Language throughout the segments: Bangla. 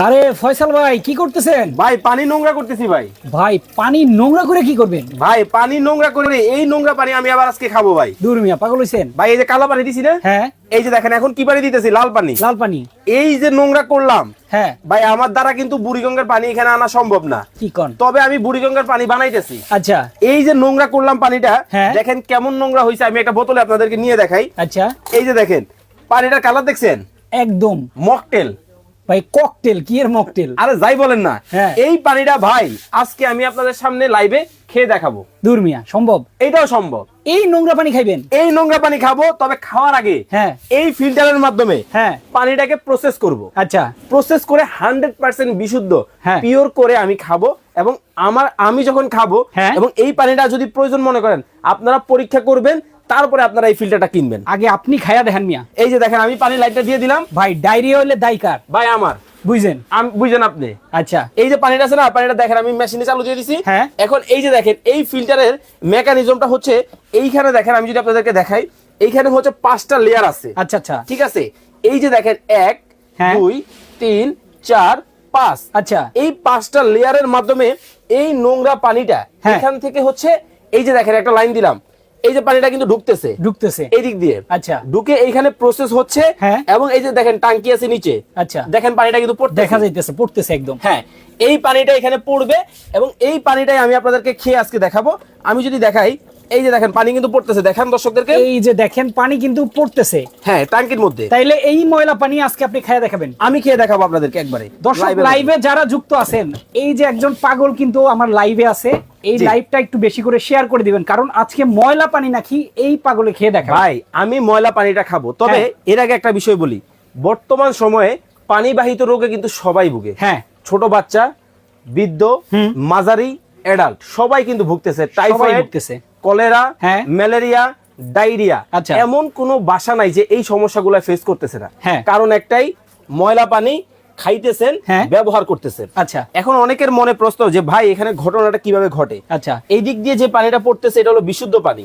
আরে ফয়সাল ভাই কি করতেছেন? ভাই পানি নোংরা করতেছি ভাই। ভাই পানি নোংরা করে কি করবেন? ভাই পানি নোংরা করে এই নোংরা পানি আমি আবার আজকে খাব ভাই। দূর মিয়া পাগল হইছেন? ভাই এই যে কালো পানি দিছি না? হ্যাঁ। এই যে দেখেন এখন কি পানি দিতেছি? লাল পানি। লাল পানি। এই যে নোংরা করলাম হ্যাঁ। ভাই আমার দ্বারা কিন্তু বুড়িগঙ্গার পানি এখানে আনা সম্ভব না। কি কন? তবে আমি বুড়িগঙ্গার পানি বানাইতেছি। আচ্ছা। এই যে নোংরা করলাম পানিটা হ্যাঁ। দেখেন কেমন নোংরা হয়েছে আমি একটা বোতলে আপনাদেরকে নিয়ে দেখাই। আচ্ছা। এই যে দেখেন পানিটার কালার দেখছেন? একদম। মকটেল। ভাই ককটেল কি এর মকটেল আরে যাই বলেন না। হ্যাঁ। এই পানিটা ভাই আজকে আমি আপনাদের সামনে লাইভে খেয়ে দেখাবো। দূর মিয়া সম্ভব? সম্ভব। এই নোংরা পানি খাইবেন? এই নোংরা পানি খাব তবে খাওয়ার আগে হ্যাঁ। এই ফিল্টারের মাধ্যমে হ্যাঁ। পানিটাকে প্রসেস করব। আচ্ছা। প্রসেস করে হান্ড্রেড পার্সেন্ট বিশুদ্ধ হ্যাঁ। পিওর করে আমি খাব এবং আমার আমি যখন খাব হ্যাঁ। এবং এই পানিটা যদি প্রয়োজন মনে করেন আপনারা পরীক্ষা করবেন তারপরে আপনারা এই ফিল্টারটা কিনবেন। আগে আপনি খায়া দেখেন মিয়া। এই যে দেখেন আমি পানি লাইটটা দিয়ে দিলাম। ভাই ডায়রিয়া হলে দায়কার। ভাই আমার। বুঝছেন? আমি বুঝলেন আপনি? আচ্ছা। এই যে পানিটা আছে না পানিটা দেখেন আমি মেশিনে চালু দিয়ে দিছি। হ্যাঁ। এখন এই যে দেখেন এই ফিল্টারের মেকানিজমটা হচ্ছে এইখানে দেখেন আমি যদি আপনাদেরকে দেখাই এইখানে হচ্ছে পাঁচটা লেয়ার আছে। আচ্ছা আচ্ছা। ঠিক আছে? এই যে দেখেন এক হ্যাঁ। দুই তিন চার পাঁচ। আচ্ছা। এই পাঁচটা লেয়ারের মাধ্যমে এই নোংরা পানিটা হ্যাঁ। এখান থেকে হচ্ছে এই যে দেখেন একটা লাইন দিলাম। এই যে পানিটা কিন্তু ঢুকতেছে। ঢুকতেছে। এই দিক দিয়ে। আচ্ছা। ঢুকে এইখানে প্রসেস হচ্ছে হ্যাঁ। এবং এই যে দেখেন টাঙ্কি আছে নিচে। আচ্ছা। দেখেন পানিটা কিন্তু দেখা যাইতেছে পড়তেছে একদম। হ্যাঁ এই পানিটা এখানে পড়বে এবং এই পানিটাই আমি আপনাদেরকে খেয়ে আজকে দেখাবো। আমি যদি দেখাই এই যে দেখেন পানি কিন্তু পড়তেছে। দেখান দর্শকদেরকে? এই যে দেখেন পানি কিন্তু পড়তেছে। হ্যাঁ টাঙ্কির মধ্যে। তাইলে এই ময়লা পানি আজকে আপনি খায়া দেখাবেন। আমি খেয়ে দেখাবো আপনাদেরকে একবারে। দর্শক লাইভে যারা যুক্ত আছেন এই যে একজন পাগল কিন্তু আমার লাইভে আছে এই লাইভটা একটু বেশি করে শেয়ার করে দিবেন কারণ আজকে ময়লা পানি নাকি এই পাগলে খেয়ে দেখা ভাই আমি ময়লা পানিটা খাব। তবে হ্যাঁ। এর আগে একটা বিষয় বলি বর্তমান সময়ে পানিবাহিত রোগে কিন্তু সবাই ভুগে। হ্যাঁ। ছোট বাচ্চা বৃদ্ধ। মাঝারি অ্যাডাল্ট সবাই কিন্তু ভুগতেছে। টাইফয়েড ভুগতেছে। কলেরা হ্যাঁ। ম্যালেরিয়া ডায়রিয়া আচ্ছা। এমন কোনো বাসা নাই যে এই সমস্যাগুলো ফেস করতেছে না। হ্যাঁ। কারণ একটাই ময়লা পানি খাইতেছেন হ্যাঁ। ব্যবহার করতেছেন। আচ্ছা। এখন অনেকের মনে প্রশ্ন যে ভাই এখানে ঘটনাটা কীভাবে ঘটে? আচ্ছা। এই দিক দিয়ে যে পানিটা পড়তেছে এটা হলো বিশুদ্ধ পানি।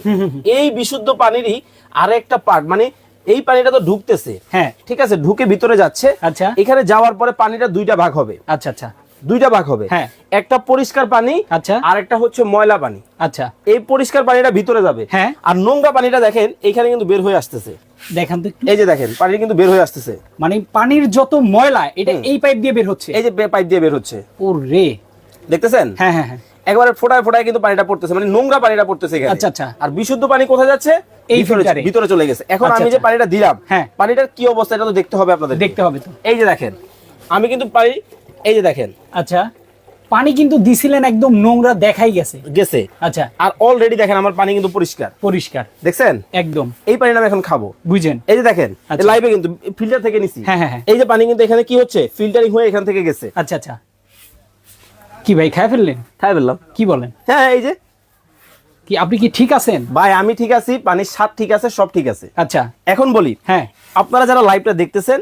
এই বিশুদ্ধ পানিরই আরেকটা পার্ট মানে এই পানিটা তো ঢুকতেছে। হ্যাঁ। ঠিক আছে? ঢুকে ভিতরে যাচ্ছে। আচ্ছা। এখানে যাওয়ার পরে পানিটা দুইটা ভাগ হবে। আচ্ছা আচ্ছা। দুইটা ভাগ হবে। হ্যাঁ। একটা পরিষ্কার পানি আচ্ছা। আর একটা হচ্ছে ময়লা পানি। আচ্ছা। এই পরিষ্কার পানিটা ভিতরে যাবে। হ্যাঁ। আর নোংরা পানিটা দেখেন এখানে কিন্তু বের হয়ে আসতেছে। দেখান তো এই যে দেখেন পানি কিন্তু বের হয়ে আসতেছে। মানে পানির যত ময়লা এটা এই পাইপ দিয়ে বের হচ্ছে? এই যে পাইপ দিয়ে বের হচ্ছে। ও রে দেখতেছেন? হ্যাঁ হ্যাঁ হ্যাঁ। একবারে ফোটায় ফোটায় কিন্তু পানিটা পড়তেছে মানে নোংরা পানিটা পড়তেছে এখানে। আচ্ছা, আচ্ছা। আর বিশুদ্ধ পানি কোথায় যাচ্ছে? এই ফিল্টারে। ভিতরে চলে গেছে। এখন আচ্ছা, আমি যে আচ্ছা। পানিটা দিলাম হ্যাঁ। পানিটার কি অবস্থা এটা তো দেখতে হবে আপনাদের দেখতে হবে তো। এই যে দেখেন আমি কিন্তু পানি এই যে দেখেন। আচ্ছা পানি কিন্তু দিছিলেন একদম নোংরা দেখাই গেছে। গেছে। আচ্ছা। আর অলরেডি দেখেন আমার পানি কিন্তু পরিষ্কার। পরিষ্কার। দেখছেন? একদম। এই পানিটা আমি এখন খাব। বুঝেন। এই যে দেখেন আচ্ছা। লাইভে কিন্তু ফিল্টার থেকে নিছি। হ্যাঁ, হ্যাঁ, হ্যাঁ। এই যে পানি কিন্তু এখানে কি হচ্ছে? ফিল্টারিং হয়ে এখান থেকে গেছে। আচ্ছা আচ্ছা। কি ভাই খাই ফেললেন? খায় ফেললাম। কি বলেন? হ্যাঁ এই যে কি আপনি কি ঠিক আছেন? ভাই আমি ঠিক আছি পানির স্বাদ ঠিক আছে সব ঠিক আছে। আচ্ছা। এখন বলি হ্যাঁ। আপনারা যারা লাইভটা দেখতেছেন।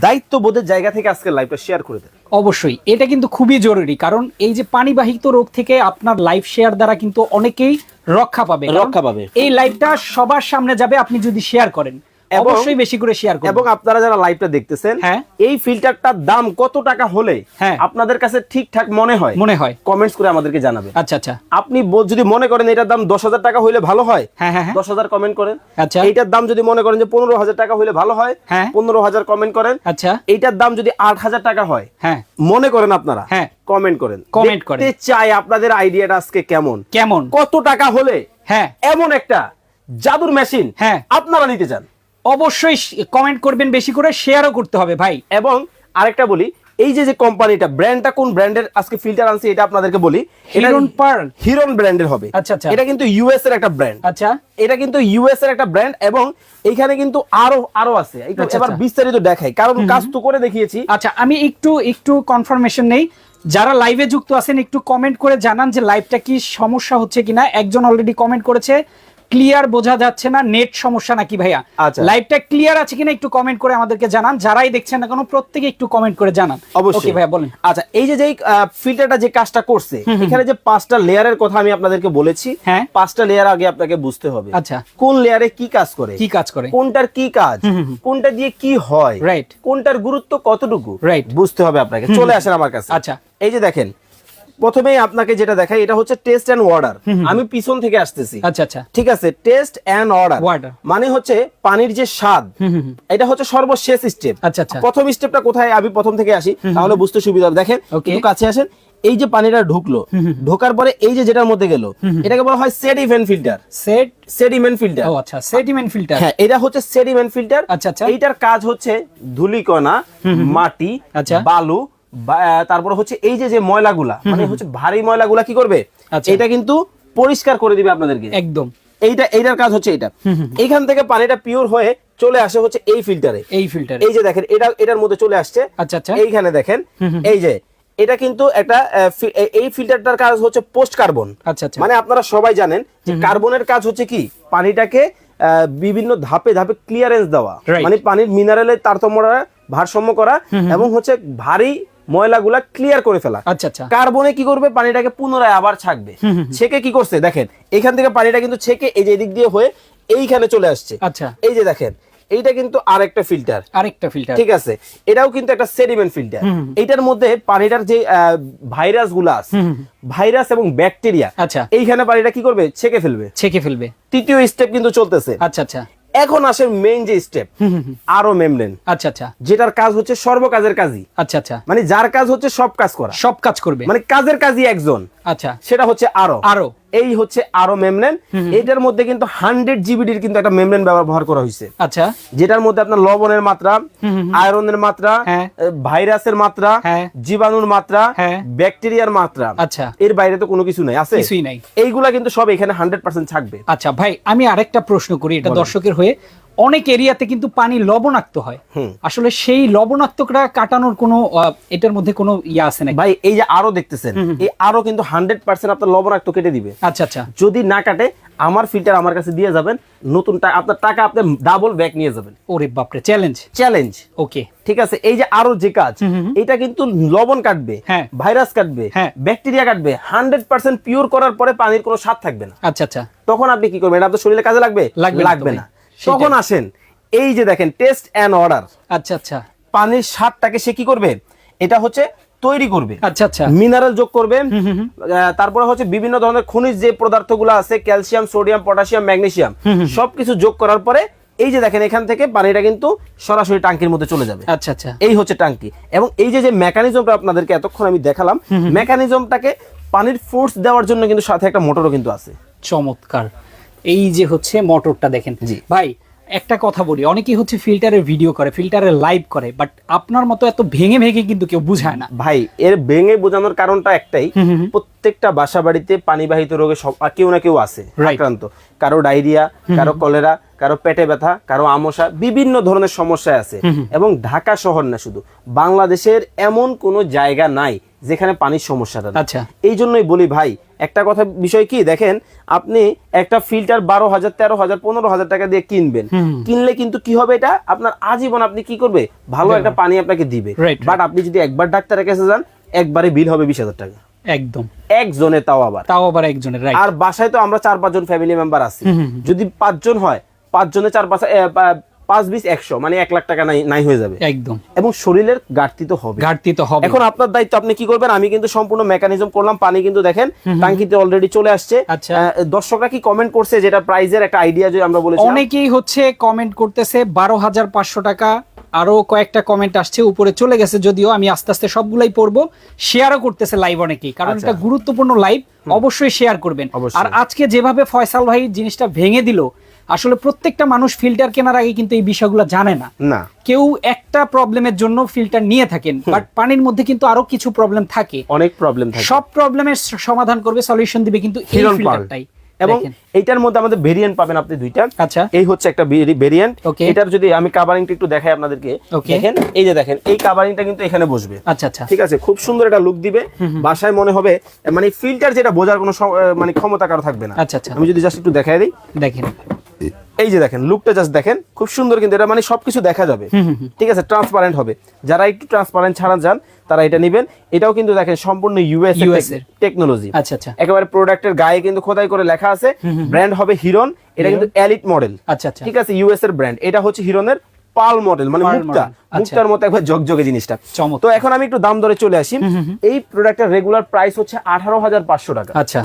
দায়িত্ববোধের জায়গা থেকে আজকে লাইভটা শেয়ার করে দেন। অবশ্যই এটা কিন্তু খুবই জরুরি কারণ এই যে পানিবাহিত রোগ থেকে আপনার লাইভ শেয়ার দ্বারা কিন্তু অনেকেই রক্ষা পাবে। রক্ষা পাবে। এই লাইভটা সবার সামনে যাবে আপনি যদি শেয়ার করেন। অবশ্যই বেশি করে শেয়ার করবেন এবং আপনারা যারা লাইভটা দেখতেছেন হ্যাঁ। এই ফিল্টারটার দাম কত টাকা হলে হ্যাঁ। আপনাদের কাছে ঠিকঠাক মনে হয় মনে হয় কমেন্টস করে আমাদেরকে জানাবেন আচ্ছা আচ্ছা আপনি যদি মনে করেন এটার দাম দশ হাজার টাকা হইলে ভালো হয় হ্যাঁ হ্যাঁ দশ হাজার কমেন্ট করেন আচ্ছা। এইটার দাম যদি মনে করেন যে পনেরো হাজার টাকা হইলে ভালো হয় হ্যাঁ। পনেরো হাজার কমেন্ট করেন আচ্ছা এইটার দাম যদি আট হাজার টাকা হয় হ্যাঁ মনে করেন আপনারা হ্যাঁ। কমেন্ট করেন কমেন্ট করেন। দেখতে চাই আপনাদের আইডিয়াটা আজকে কেমন কেমন কত টাকা হলে হ্যাঁ এমন একটা জাদুর মেশিন হ্যাঁ। আপনারা নিতে চান অবশ্যই কমেন্ট করবেন বেশি করে শেয়ারও করতে হবে ভাই। এবং আরেকটা বলি এই যে যে কোম্পানিটা ব্র্যান্ডটা কোন ব্র্যান্ডের আজকে ফিল্টার আনছি এটা আপনাদেরকে বলি। হিরন পার্ল হিরন ব্র্যান্ডের হবে। আচ্ছা, আচ্ছা। এটা কিন্তু ইউএস এর একটা ব্র্যান্ড আচ্ছা। এটা কিন্তু ইউএস এর একটা ব্র্যান্ড এবং এইখানে কিন্তু আরও আরও আছে। একটু আচ্ছা, এবার আচ্ছা। বিস্তারিত দেখাই। কারণ কাজ তো করে দেখিয়েছি। আচ্ছা আমি একটু একটু কনফার্মেশন নেই। যারা লাইভে যুক্ত আছেন একটু কমেন্ট করে জানান যে লাইভটা কি সমস্যা হচ্ছে কিনা। একজন অলরেডি কমেন্ট করেছে। ক্লিয়ার বোঝা যাচ্ছে না নেট সমস্যা নাকি ভাইয়া? আচ্ছা। লাইভটা ক্লিয়ার আছে কিনা একটু কমেন্ট করে আমাদেরকে জানান। যারাই দেখছেন না কোনো প্রত্যেকে একটু কমেন্ট করে জানান। অবশ্যই। ভাইয়া বলেন। আচ্ছা এই যে যেই ফিল্টারটা যে কাজটা করছে এখানে যে পাঁচটা লেয়ারের কথা আমি আপনাদেরকে বলেছি হ্যাঁ। পাঁচটা লেয়ার আগে আপনাকে বুঝতে হবে। আচ্ছা। কোন লেয়ারে কি কাজ করে? কি কাজ করে? কোনটার কি কাজ? কোনটা দিয়ে কি হয়? রাইট কোনটার গুরুত্ব কতটুকু? রাইট বুঝতে হবে আপনাকে। চলে আসেন আমার কাছে। আচ্ছা। এই যে দেখেন প্রথমেই আপনাকে যেটা দেখাই এটা হচ্ছে টেস্ট এন্ড অর্ডার আমি পিছন থেকে আসতেছি। আচ্ছা আচ্ছা। ঠিক আছে? Taste and odour. মানে হচ্ছে পানির যে স্বাদ। এটা হচ্ছে সর্বশেষ স্টেপ আচ্ছা, আচ্ছা। প্রথম স্টেপটা কোথায়? আমি প্রথম থেকে আসি। তাহলে বুঝতে সুবিধা হবে। দেখেন. একটু কাছে আসেন। এই যে পানিটা ঢুকলো ঢোকার পরে এই যে যেটার মধ্যে গেল এটাকে বলা হয় sediment filter set sediment filter ও আচ্ছা সেডিমেন্ট ফিল্টার হ্যাঁ এটা হচ্ছে সেডিমেন্ট ফিল্টার আচ্ছা, আচ্ছা। এইটার কাজ হচ্ছে ধুলিকণা মাটি আচ্ছা। বালু তারপরে হচ্ছে এই যে যে ময়লাগুলা মানে হচ্ছে ভারী ময়লাগুলা কি করবে? আচ্ছা। এটা কিন্তু পরিষ্কার করে দিবে আপনাদেরকে। একদম। এইটা এইটার কাজ হচ্ছে এটা এইখান থেকে পানিটা পিওর হয়ে চলে আসে হচ্ছে এই ফিল্টারে এই ফিল্টার এই যে দেখেন এটা এটার মধ্যে চলে আসছে। আচ্ছা, আচ্ছা। এইখানে দেখেন এই যে এটা কিন্তু একটা এই ফিল্টারটার কাজ হচ্ছে পোস্ট কার্বন আচ্ছা আচ্ছা। মানে আপনারা সবাই জানেন যে কার্বনের কাজ হচ্ছে কি? পানিটাকে আহ, বিভিন্ন ধাপে ধাপে ক্লিয়ারেন্স দেওয়া। মানে পানির মিনারেলের তারতম্য করা, ভারসাম্য করা এবং হচ্ছে ভারী ময়লাগুলা ক্লিয়ার করে ফেলা। আচ্ছা আচ্ছা। কার্বনে কি করবে? পানিটাকে পুনরায় আবার ছাকবে। ছেকে কি করছে? দেখেন এখান থেকে পানিটা কিন্তু ছেকে এই যে এদিক দিয়ে হয়ে এইখানে চলে আসছে। আচ্ছা। এই যে দেখেন এইটা কিন্তু আরেকটা ফিল্টার আরেকটা ফিল্টার ঠিক আছে? এটাও কিন্তু একটা সেডিমেন্ট ফিল্টার এটার মধ্যে পানিটার যে ভাইরাসগুলা আছে ভাইরাস এবং ব্যাকটেরিয়া আচ্ছা। এইখানে পানিটা কি করবে? ছেকে ফেলবে। ছেকে ফেলবে। তৃতীয় স্টেপ কিন্তু চলতেছে। আচ্ছা আচ্ছা। এখন আসে মেইন যে স্টেপ আরও মেমলেন আচ্ছা আচ্ছা। যেটার কাজ হচ্ছে সর্বকাজের কাজই। আচ্ছা আচ্ছা। মানে যার কাজ হচ্ছে সব কাজ করা। সব কাজ করবে। মানে কাজের কাজই একজন। আচ্ছা। সেটা হচ্ছে আরও। আরও। এই হচ্ছে আরও মেমরেন এটার মধ্যে কিন্তু হান্ড্রেড জিবিডির কিন্তু একটা মেমরেন ব্যবহার করা হয়েছে। আচ্ছা। যেটার মধ্যে আপনার লবণের মাত্রা আয়রনের মাত্রা হ্যাঁ। ভাইরাসের মাত্রা হ্যাঁ। জীবাণুর মাত্রা হ্যাঁ। ব্যাকটেরিয়ার মাত্রা। আচ্ছা। এর বাইরে তো কোনো কিছু নাই আছে? কিছুই নাই। এইগুলা কিন্তু সব এখানে হান্ড্রেড পার্সেন্ট থাকবে। আচ্ছা ভাই আমি আরেকটা প্রশ্ন করি এটা দর্শকের হয়ে। অনেক এরিয়াতে কিন্তু পানি লবণাক্ত হয়। আসলে সেই লবণাক্তটা কাটানোর কোনো এটার মধ্যে কোনো ইয়ে আছে নাকি? ভাই এই যে আরও দেখতেছেন এই আরও কিন্তু হান্ড্রেড পার্সেন্ট আপনার লবণাক্ত কেটে দিবে। আচ্ছা আচ্ছা। যদি না কাটে আমার ফিল্টার আমার কাছে দিয়ে যাবেন নতুন আপনার টাকা আপনি ডাবল ব্যাক নিয়ে যাবেন। ওরে বাপরে চ্যালেঞ্জ চ্যালেঞ্জ ওকে। ঠিক আছে এই যে আরও যে কাজ এটা কিন্তু লবণ কাটবে হ্যাঁ। ভাইরাস কাটবে হ্যাঁ। ব্যাকটেরিয়া কাটবে হান্ড্রেড পার্সেন্ট পিওর করার পরে পানির কোনো স্বাদ থাকবে না। আচ্ছা আচ্ছা। তখন আপনি কি করবেন? এটা আপনার শরীরে কাজে লাগবে? লাগবে না তখন আসেন এই যে দেখেন টেস্ট অ্যান্ড অর্ডার আচ্ছা আচ্ছা। পানির স্বাদটাকে সে কি করবে? এটা হচ্ছে তৈরি করবে। আচ্ছা আচ্ছা। মিনারেল যোগ করবে। তারপরে হচ্ছে বিভিন্ন ধরনের খনিজ যে পদার্থগুলো আছে ক্যালসিয়াম সোডিয়াম পটাশিয়াম ম্যাগনেসিয়াম সবকিছু যোগ করার পরে এই যে দেখেন এখান থেকে পানিটা কিন্তু সরাসরি টাঙ্কির মধ্যে চলে যাবে। আচ্ছা আচ্ছা। এই হচ্ছে টাঙ্কি এবং এই যে যে মেকানিজমটা আপনাদেরকে এতক্ষণ আমি দেখালাম মেকানিজমটাকে পানির ফোর্স দেওয়ার জন্য কিন্তু সাথে একটা মোটরও কিন্তু আছে। চমৎকার। এই যে হচ্ছে মোটরটা দেখেন। ভাই একটা কথা বলি অনেকেই হচ্ছে ফিল্টারে ভিডিও করে ফিল্টারে লাইভ করে বাট আপনার মতো এত ভেঙে ভেঙে কিন্তু কেউ বুঝায় না। ভাই এর ভেঙে বোঝানোর কারণটা একটাই প্রত্যেকটা বাসা বাড়িতে পানিবাহিত রোগে সব কেউ না কেউ আছে. আক্রান্ত। কারও ডায়রিয়া কারও কলেরা কারও পেটে ব্যথা কারও আমশা বিভিন্ন ধরনের সমস্যা আছে। এবং ঢাকা শহর না শুধু বাংলাদেশের এমন কোনো জায়গা নাই যেখানে পানির সমস্যাটা আচ্ছা। এই জন্যই বলি ভাই একটা কথা বিষয় কি দেখেন আপনি একটা ফিল্টার বারো হাজার তেরো হাজার পনেরো হাজার টাকা দিয়ে কিনবেন। কিনলে কিন্তু কি হবে এটা? আপনার আজীবন আপনি কি করবে? ভালো একটা পানি আপনাকে দিবে. বাট আপনি যদি একবার ডাক্তারের কাছে যান একবারে বিল হবে বিশ হাজার টাকা। একদম। একজনে তাও আবার। তাও আবার একজনের আর বাসায় তো আমরা চার পাঁচজন ফ্যামিলি মেম্বার আছি। যদি পাঁচজন হয় পাঁচজনে চার পাঁচ পাঁচ বিশ একশো মানে এক লাখ টাকা নাই হয়ে যাবে। একদম। এবং শরীরের ঘাটতি তো হবে। ঘাটতি তো হবে এখন আপনার দায়িত্ব আপনি কি করবেন? আমি কিন্তু সম্পূর্ণ মেকানিজম করলাম পানি কিন্তু দেখেন টাঙ্কিতে অলরেডি চলে আসছে। আচ্ছা। দর্শকরা কি কমেন্ট করছে? যেটা প্রাইজের একটা আইডিয়া যে আমরা বলেছি অনেকেই হচ্ছে কমেন্ট করতেছে বারো হাজার পাঁচশো টাকা আরও কয়েকটা কমেন্ট আসছে উপরে চলে গেছে যদিও আমি আস্তে আস্তে সবগুলাই পড়ব। শেয়ারও করতেছে লাইভ অনেকেই কারণ আচ্ছা। এটা গুরুত্বপূর্ণ লাইভ অবশ্যই শেয়ার করবেন। আর আজকে যেভাবে ফয়সাল ভাই জিনিসটা ভেঙে দিল আসলে প্রত্যেকটা মানুষ ফিল্টার কেনার আগে কিন্তু এই বিষয়গুলো জানে না। না। কেউ একটা প্রবলেমের জন্য ফিল্টার নিয়ে থাকেন বাট পানির মধ্যে কিন্তু আরও কিছু প্রবলেম থাকে। অনেক প্রবলেম থাকে। সব প্রবলেমের সমাধান করবে সলিউশন দিবে কিন্তু এই ফিল্টারটাই এবং। এইটার মধ্যে আমাদের ভেরিয়েন্ট পাবেন আপনি দুইটা। আচ্ছা। এই হচ্ছে একটা ভেরিয়েন্ট. এটার যদি আমি কাভারিংটা একটু দেখাই আপনাদেরকে. দেখেন এই যে দেখেন এই কাভারিংটা কিন্তু এখানে বসবে। আচ্ছা আচ্ছা। ঠিক আছে খুব সুন্দর একটা লুক দিবে। বাসায় মনে হবে মানে ফিল্টার যেটা বোঝার কোনো মানে ক্ষমতা কারও থাকবে না। আচ্ছা আচ্ছা। আমি যদি জাস্ট একটু দেখাই দিই। দেখেন। এই যে দেখেন লুকটা জাস্ট দেখেন খুব সুন্দর কিন্তু এটা মানে সবকিছু দেখা যাবে। ঠিক আছে ট্রান্সপারেন্ট হবে। যারা একটু ট্রান্সপারেন্ট ছাড়া যান তারা এটা নেবেন। এটাও কিন্তু দেখেন সম্পূর্ণ ইউএস। টেকনোলজি আচ্ছা আচ্ছা। একেবারে প্রোডাক্টের গায়ে কিন্তু খোদাই করে লেখা আছে। ব্র্যান্ড হবে হিরন এটা কিন্তু এলিট মডেল আচ্ছা আচ্ছা। ঠিক আছে ইউএস এর ব্র্যান্ড এটা হচ্ছে হিরনের পাল মডেল মানে মুক্তা আচ্ছা। মুক্তার মতো একবার জগজগে জিনিসটা। তো এখন আমি একটু দাম দরে চলে আসি। এই প্রোডাক্টের রেগুলার প্রাইস হচ্ছে আঠারো হাজার পাঁচশো টাকা। আচ্ছা।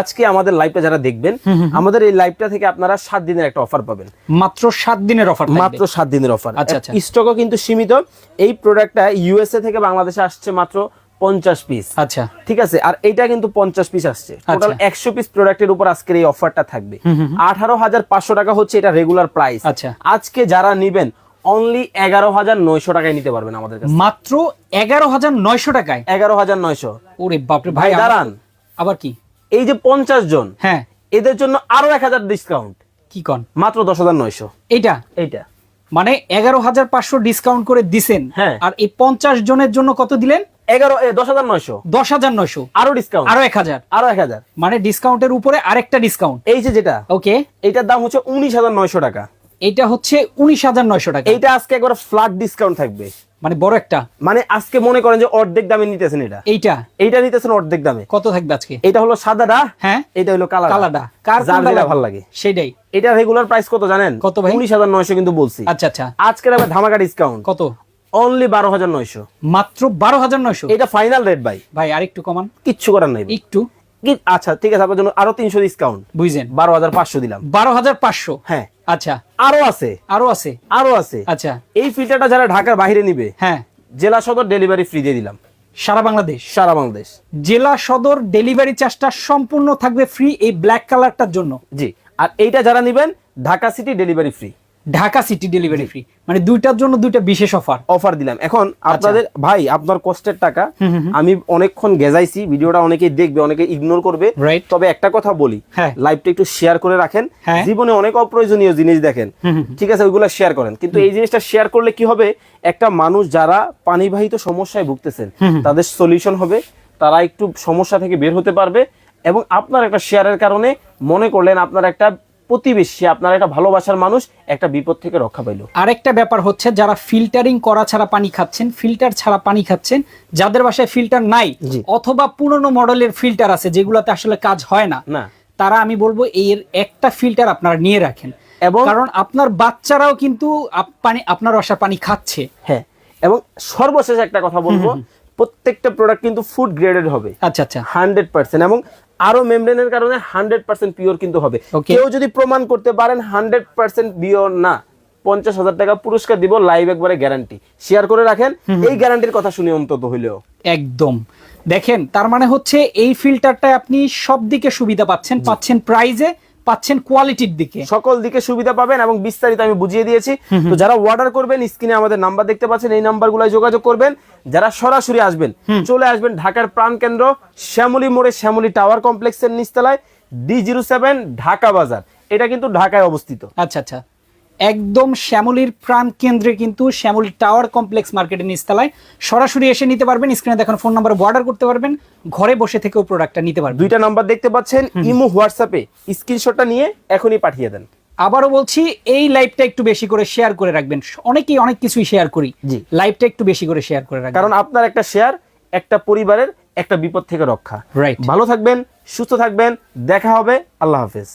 আজকে আমাদের লাইভটা যারা দেখবেন আমাদের এই লাইভটা থেকে আপনারা সাত দিনের একটা অফার পাবেন। মাত্র সাত দিনের অফার মাত্র সাত দিনের অফার আচ্ছা, আচ্ছা। স্টকও কিন্তু সীমিত। এই প্রোডাক্টটা ইউএসএ থেকে বাংলাদেশে আসছে মাত্র পঞ্চাশ পিস আচ্ছা। ঠিক আছে? আর এইটা কিন্তু পঞ্চাশ পিস আসছে। টোটাল আচ্ছা। একশো পিস প্রোডাক্টের উপর আজকের এই অফারটা থাকবে। আঠারো হাজার পাঁচশো টাকা হচ্ছে এটা রেগুলার প্রাইস আচ্ছা। আজকে যারা নিবেন অনলি এগারো হাজার নয়শো টাকায় নিতে পারবেন আমাদের কাছে। মাত্র এগারো হাজার নয়শো টাকায়? এগারো হাজার নয়শো। ওরে বাপরে ভাই দাঁড়ান। আবার কি? এই যে পঞ্চাশ জন হ্যাঁ। এদের জন্য আরও এক হাজার ডিসকাউন্ট কি কন? মাত্র দশ হাজার নয়শো। এইটা? এইটা। মানে এগারো হাজার পাঁচশো ডিসকাউন্ট করে দিছেন। হ্যাঁ। আর এই পঞ্চাশ জনের জন্য কত দিলেন? এগারো দশ হাজার নয়শো। দশ হাজার নয়শো। আরও ডিসকাউন্ট আরও এক হাজার। আরও এক হাজার। মানে ডিসকাউন্টের উপরে আরেকটা ডিসকাউন্ট এই যে যেটা ওকে এইটার দাম হচ্ছে উনিশ হাজার নয়শো টাকা। এইটা হচ্ছে উনিশ হাজার নয়শো টাকা। এইটা আজকে একবার ফ্ল্যাট ডিসকাউন্ট থাকবে। মানে বড় একটা? মানে আজকে মনে করেন যে অর্ধেক দামে নিতেছেন এটা। এইটা? এইটা নিতেছেন অর্ধেক দামে। কত থাকবে আজকে? এটা হলো সাদাটা হ্যাঁ? এটা হলো কালার কালাডা কার কোনটা ভালো লাগে। সেটাই। এটা রেগুলার প্রাইস কত জানেন? কত ভাই? উনিশ হাজার নয়শো কিন্তু বলছি। আচ্ছা আচ্ছা। আজকের আবার ধামাকা ডিসকাউন্ট কত? অনলি বারো হাজার নয়শো। মাত্র বারো হাজার নয়শো? এটা ফাইনাল রেট ভাই। ভাই আরেকটু কমান। কিচ্ছু করার নাই একটু। আচ্ছা ঠিক আছে আপনার জন্য আরও তিনশো ডিসকাউন্ট বুঝছেন বারো হাজার পাঁচশো দিলাম। বারো হাজার পাঁচশো। হ্যাঁ। আচ্ছা। আরও আছে। আরও আছে? আরও আছে। আচ্ছা। এই ফিল্টারটা যারা ঢাকার বাইরে নিবে হ্যাঁ। জেলা সদর ডেলিভারি ফ্রি দিয়ে দিলাম। সারা বাংলাদেশ? সারা বাংলাদেশ। জেলা সদর ডেলিভারি চার্জটা সম্পূর্ণ থাকবে ফ্রি এই ব্ল্যাক কালারটার জন্য। জি। আর এইটা যারা নেবেন Dhaka city delivery free Dhaka city delivery free মানে দুইটার জন্য দুইটা বিশেষ অফার অফার দিলাম। এখন আপনাদের ভাই আপনার কষ্টের টাকা আমি অনেকক্ষণ গেজাইছি ভিডিওটা অনেকেই দেখবে অনেকে ইগনোর করবে। তবে একটা কথা বলি হ্যাঁ। লাইভটা একটু শেয়ার করে রাখেন। হ্যাঁ। জীবনে অনেক অপ্রয়োজনীয় জিনিস দেখেন। ঠিক আছে ওইগুলো শেয়ার করেন। কিন্তু এই জিনিসটা শেয়ার করলে কি হবে? একটা মানুষ যারা পানিবাহিত সমস্যায় ভুগতেছেন তাদের সলিউশন হবে। তারা একটু সমস্যা থেকে বের হতে পারবে। এবং আপনার একটা শেয়ারের কারণে মনে করলেন আপনার একটা প্রতিবেশী আপনার একটা ভালোবাসার মানুষ একটা বিপদ থেকে রক্ষা পাইলো। আরেকটা ব্যাপার হচ্ছে যারা ফিল্টারিং করা ছাড়া পানি খাচ্ছেন ফিল্টার ছাড়া পানি খাচ্ছেন যাদের বাসায় ফিল্টার নাই অথবা পুরনো মডেলের ফিল্টার আছে যেগুলোতে আসলে কাজ হয় না না। তারা আমি বলব এর একটা ফিল্টার আপনারা নিয়ে রাখেন। এবং কারণ আপনার বাচ্চারাও কিন্তু পানি আপনার বাসার পানি খাচ্ছে। হ্যাঁ এবং সর্বশেষ একটা কথা বলব প্রত্যেকটা প্রোডাক্ট কিন্তু ফুড গ্রেডেড হবে। আচ্ছা আচ্ছা। হান্ড্রেড পার্সেন্ট এবং আরও মেমব্রেনের কারণে হান্ড্রেড পার্সেন্ট পিওর কিন্তু হবে। কেউ যদি প্রমাণ করতে পারেন হান্ড্রেড পার্সেন্ট পিওর না পঞ্চাশ হাজার টাকা পুরস্কার দিব লাইভ একবারে গ্যারান্টি শেয়ার করে রাখেন এই গ্যারান্টির কথা শুনে অন্তত হইলেও। একদম। দেখেন তার মানে হচ্ছে এই ফিল্টারটা আপনি সব দিকে সুবিধা পাচ্ছেন পাচ্ছেন প্রাইজে পাচ্ছেন কোয়ালিটির দিকে। সকল দিকে সুবিধা পাবেন এবং বিস্তারিত আমি বুঝিয়ে দিয়েছি। তো যারা অর্ডার করবেন স্ক্রিনে আমাদের নাম্বার দেখতে পাচ্ছেন এই নাম্বারগুলো যোগাযোগ করবেন। যারা সরাসরি আসবেন চলে আসবেন ঢাকার প্রাণ কেন্দ্র শ্যামলী মোড়ে শ্যামলী টাওয়ার কমপ্লেক্সের নিচতলায় ডি জিরো সেভেন ঢাকা বাজার। এটা কিন্তু ঢাকায় অবস্থিত। আচ্ছা আচ্ছা। একদম শ্যামলির প্রাণ কেন্দ্রে কিন্তু শ্যামলী টাওয়ার কমপ্লেক্স মার্কেটের নিচতলায়। সরাসরি এসে নিতে পারবেন স্ক্রিনে দেখানো ফোন নাম্বারে অর্ডার করতে পারবেন ঘরে বসে থেকেও প্রোডাক্টটা নিতে পারবেন। দুইটা নাম্বার দেখতে পাচ্ছেন ইমো হোয়াটসঅ্যাপে। স্ক্রিনশটটা নিয়ে এখনই পাঠিয়ে দেন। আবারও বলছি এই লাইভটা একটু বেশি করে শেয়ার করে রাখবেন। অনেকেই অনেক কিছুই শেয়ার করি। জি। লাইভটা একটু বেশি করে শেয়ার করে রাখবেন। কারণ আপনার একটা শেয়ার একটা পরিবারের একটা বিপদ থেকে রক্ষা। রাইট ভালো থাকবেন সুস্থ থাকবেন দেখা হবে আল্লাহ হাফেজ।